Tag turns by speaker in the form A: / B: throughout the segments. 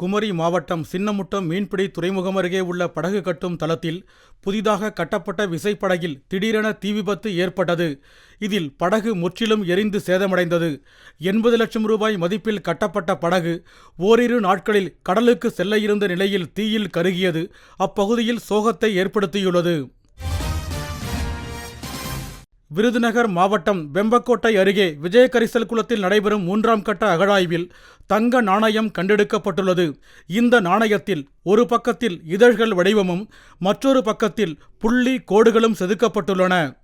A: குமரி மாவட்டம் சின்னமுட்டம் மீன்பிடி துறைமுகம் அருகே உள்ள படகு கட்டும் தளத்தில் புதிதாக கட்டப்பட்ட விசைப்படகில் திடீரென தீ விபத்து ஏற்பட்டது. இதில் படகு முற்றிலும் எரிந்து சேதமடைந்தது. எண்பது லட்சம் ரூபாய் மதிப்பில் கட்டப்பட்ட படகு ஓரிரு நாட்களில் கடலுக்கு செல்ல இருந்த நிலையில் தீயில் கருகியது. அப்பகுதியில் சோகத்தை ஏற்படுத்தியுள்ளது. விருதுநகர் மாவட்டம் வெம்பக்கோட்டை அருகே விஜயகரிசல் குளத்தில் நடைபெறும் மூன்றாம் கட்ட அகழாய்வில் தங்க நாணயம் கண்டெடுக்கப்பட்டுள்ளது. இந்த நாணயத்தில் ஒரு பக்கத்தில் இதழ்கள் வடிவமும் மற்றொரு பக்கத்தில் புள்ளி கோடுகளும் செதுக்கப்பட்டுள்ளன.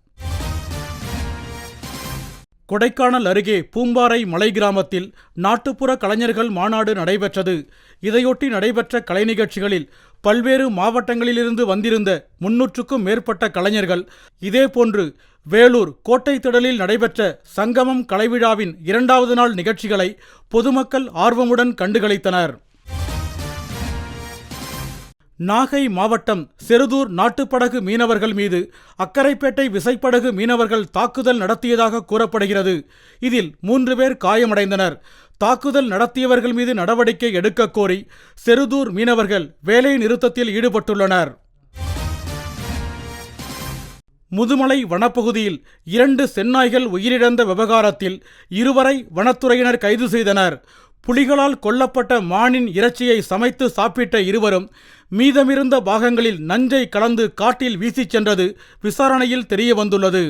A: கொடைக்கானல் அருகே பூம்பாறை மலை கிராமத்தில் நாட்டுப்புற கலைஞர்கள் மாநாடு நடைபெற்றது. இதையொட்டி நடைபெற்ற கலை நிகழ்ச்சிகளில் பல்வேறு மாவட்டங்களிலிருந்து வந்திருந்த முன்னூற்றுக்கும் மேற்பட்ட கலைஞர்கள் இதேபோன்று வேலூர் கோட்டை திடலில் நடைபெற்ற சங்கமம் கலைவிழாவின் இரண்டாவது நாள் நிகழ்ச்சிகளை பொதுமக்கள் ஆர்வமுடன் கண்டுகளித்தனர். நாகை மாவட்டம் செருதூர் நாட்டுப்படகு மீனவர்கள் மீது அக்கரைப்பேட்டை விசைப்படகு மீனவர்கள் தாக்குதல் நடத்தியதாக கூறப்படுகிறது. இதில் மூன்று பேர் காயமடைந்தனர். தாக்குதல் நடத்தியவர்கள் மீது நடவடிக்கை எடுக்கக் கோரி செருதூர் மீனவர்கள் வேலை நிறுத்தத்தில் ஈடுபட்டுள்ளனர். முதுமலை வனப்பகுதியில் இரண்டு செந்நாய்கள் உயிரிழந்த விவகாரத்தில் இருவரை வனத்துறையினர் கைது செய்தனர். புலிகளால் கொல்லப்பட்ட மானின் இறைச்சியை சமைத்து சாப்பிட்ட இருவரும் மீதமிருந்த பாகங்களில் நஞ்சை கலந்து காட்டில் வீசிச் சென்றது விசாரணையில் தெரிய வந்துள்ளது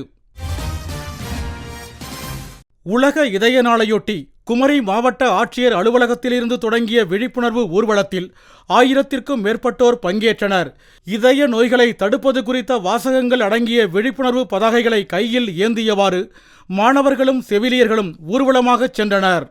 A: உலக இதய நாளையொட்டி குமரி மாவட்ட ஆட்சியர் அலுவலகத்திலிருந்து தொடங்கிய விழிப்புணர்வு ஊர்வலத்தில் ஆயிரத்திற்கும் மேற்பட்டோர் பங்கேற்றனர். இதய நோய்களை தடுப்பது குறித்த வாசகங்கள் அடங்கிய விழிப்புணர்வு பதாகைகளை கையில் ஏந்தியவாறு மாணவர்களும் செவிலியர்களும் ஊர்வலமாகச் சென்றனர்.